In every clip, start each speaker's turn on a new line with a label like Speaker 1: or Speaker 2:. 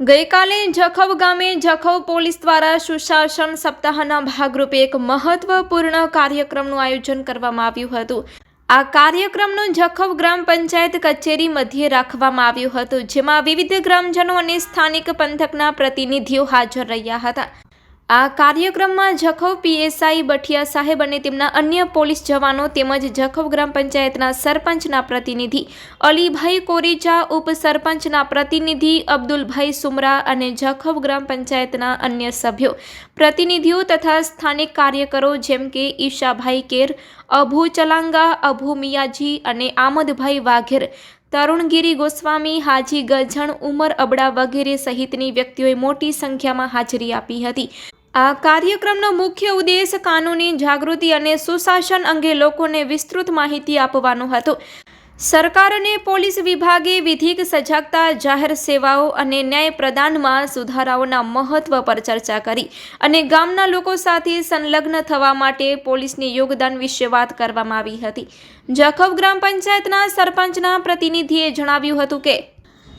Speaker 1: ગઈકાલે જખવ ગામે જખૌ પોલીસ દ્વારા સુશાસન સપ્તાહના ભાગરૂપે એક મહત્વપૂર્ણ કાર્યક્રમનું આયોજન કરવામાં આવ્યું હતું. આ કાર્યક્રમનું જખવ ગ્રામ પંચાયત કચેરી મધ્યે રાખવામાં આવ્યું હતું, જેમાં વિવિધ ગ્રામજનો અને સ્થાનિક પંથકના પ્રતિનિધિઓ હાજર રહ્યા હતા. આ કાર્યક્રમમાં જખૌ પીએસઆઈ બઠિયા સાહેબ અને તેમના અન્ય પોલીસ જવાનો તેમજ જખૌ ગ્રામ પંચાયતના સરપંચના પ્રતિનિધિ, અલીભાઈ કોરેચા ઉપસરપંચના પ્રતિનિધિ, અબ્દુલભાઈ સુમરા અને જખૌ ગ્રામ પંચાયતના અન્ય સભ્યો, પ્રતિનિધિઓ તથા સ્થાનિક કાર્યકરો જેમ કે ઈશાભાઈ કેર, અભુ ચલાંગા, અભુ મિયાજી અને આમદભાઈ વાઘેર, તરુણગીરી ગોસ્વામી, હાજી ગજણ, ઉમર અબડા વગેરે સહિતની વ્યક્તિઓએ મોટી સંખ્યામાં હાજરી આપી હતી. આ કાર્યક્રમનો મુખ્ય ઉદ્દેશ કાનૂની જાગૃતિ અને સુશાસન અંગે લોકોને વિસ્તૃત માહિતી આપવાનો હતો. સરકાર અને પોલીસ વિભાગે વિધિક સજાગતા, જાહેર સેવાઓ અને ન્યાય પ્રદાનમાં સુધારાઓના મહત્વ પર ચર્ચા કરી અને ગામના લોકો સાથે સંલગ્ન થવા માટે પોલીસની યોગદાન વિશે વાત કરવામાં આવી હતી. જખૌ ગ્રામ પંચાયતના સરપંચના પ્રતિનિધિએ જણાવ્યું હતું કે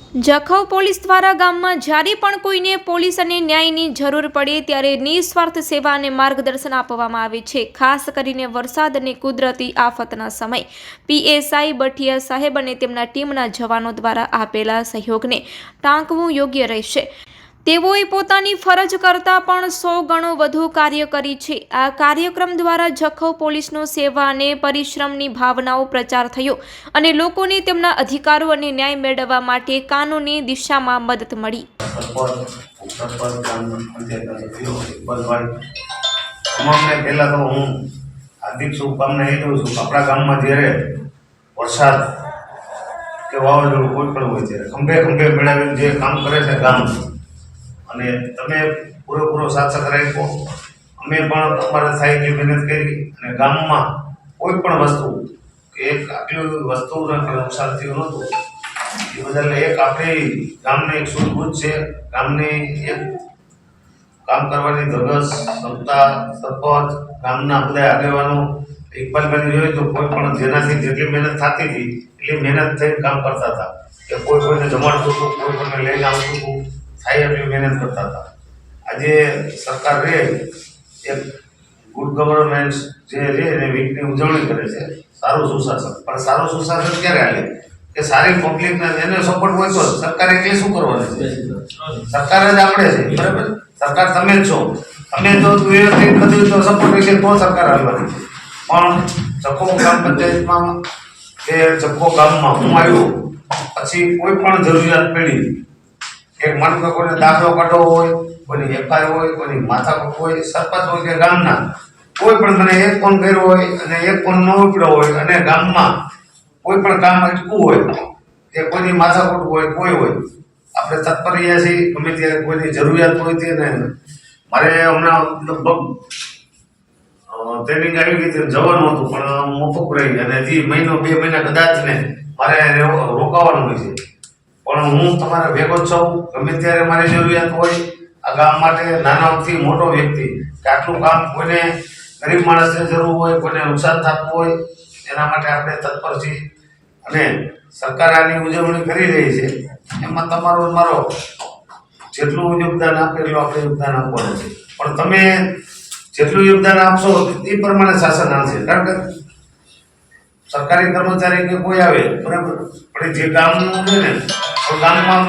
Speaker 1: જખૌ પોલીસ દ્વારા ગામમાં જ્યારે પણ કોઈને પોલીસ અને ન્યાયની જરૂર પડે ત્યારે નિસ્વાર્થ સેવા અને માર્ગદર્શન આપવામાં આવે છે. ખાસ કરીને વરસાદ અને કુદરતી આફતના સમય. પીએસઆઈ બઠિયા સાહેબ અને તેમના ટીમના જવાનો દ્વારા આપેલા સહયોગને ટાંકવું યોગ્ય રહેશે. તેઓએ પોતાની ફરજ કરતાં પણ સો ગણો વધુ કાર્ય કરી છે. આ કાર્યક્રમ દ્વારા જખૌ પોલીસનો સેવા અને પરિશ્રમની ભાવનાઓ પ્રચાર થયો અને લોકોને તેમના અધિકારો અને ન્યાય મેળવવા માટે કાનૂની દિશામાં મદદ મળી.
Speaker 2: હાર્દિક શુભકામના એ દઉં છું. આપણા ગામમાં જ્યારે વરસાદ કે વાવાઝોડું કોઈ પણ હોય ત્યારે ખંભે ખંભે મેળવીને જે કામ કરે છે ગામ અને તમે પૂરેપૂરો સાથ સહકાર આપ્યો અમે પણ તમારે થાય એટલી મહેનત કરી અને ગામમાં કોઈ પણ વસ્તુ કે એક આટલી વસ્તુને પણ નુકસાન થયું નહોતું, એ બદલ એક આપણી ગામને એક સૂઝબૂઝ છે. ગામને એક કામ કરવાની ધગસ, ક્ષમતા સરપંચ ગામના બધા આગેવાનો ઇકબાલભાઈ જોઈએ તો કોઈ પણ જેનાથી જેટલી મહેનત થતી હતી, એટલી મહેનત થઈને કામ કરતા હતા. કે કોઈ કોઈને જમાડતું હતું, કોઈ કોઈને લઈને આવતું હતું. થાય એટલી મહેનત કરતા હતા. આજે સરકાર રે, એક ગુડ ગવર્નમેન્ટ જે રે એને વીકની ઉજવણી કરે છે. સારું સુશાસન. પણ સારું સુશાસન ક્યારે હાલે? કે સારી પબ્લિકને એને સપોર્ટ હોય તો સરકારે એકલી શું કરવાની? છે સરકાર જ આપણે છે. બરાબર? સરકાર તમે જ છો. તમે જો વ્યવસ્થિત નથી તો સપોર્ટ હશે તો સરકાર હાલવાની. પણ ચક્કો ગ્રામ પંચાયતમાં કે ચક્કો ગામમાં હું આવ્યો, પછી કોઈ પણ જરૂરિયાત પડી એક માણસો કોઈને દાખલો કાઢવો હોય, કોઈની એફઆઈઆર હોય, કોઈની માથાકૂટ હોય સરપંચ હોય કે ગામના, કોઈ પણ મને એક ફોન કર્યો હોય અને એક ફોન ન ઉપડ્યો હોય અને ગામમાં કોઈ પણ કામ અટકવું હોય, કે કોઈની માથાકૂટ હોય, કોઈ હોય, આપણે તત્પર રહ્યા છીએ, ગમે ત્યારે કોઈની જરૂરિયાત હોય તેને મારે હમણાં લગભગ ટ્રેનિંગ આવી ગઈ જવાનું હતું, પણ મોફક રહી અને હજી મહિનો, બે મહિના કદાચ ને મારે રોકાવાનું હોય છે. પણ હું તમારા ભેગો જ છું. ગમે ત્યારે મારી જરૂરિયાત હોય, આ ગામ માટે નાનાથી મોટો વ્યક્તિ, કે આટલું કામ કોઈને ગરીબ માણસને જરૂર હોય, કોઈને નુકસાન થતું હોય, એના માટે આપણે તત્પર છીએ. અને સરકાર આની ઉજવણી કરી રહી છે. એમાં તમારો મારો જેટલું યોગદાન આપે એટલું આપણે યોગદાન આપવાનું છે. પણ તમે જેટલું યોગદાન આપશો, એ પ્રમાણે શાસન આવશે કારણ કે સરકારી કર્મચારી કે કોઈ આવે બરાબર. પણ જે ગામનું હોય ને ગામમાં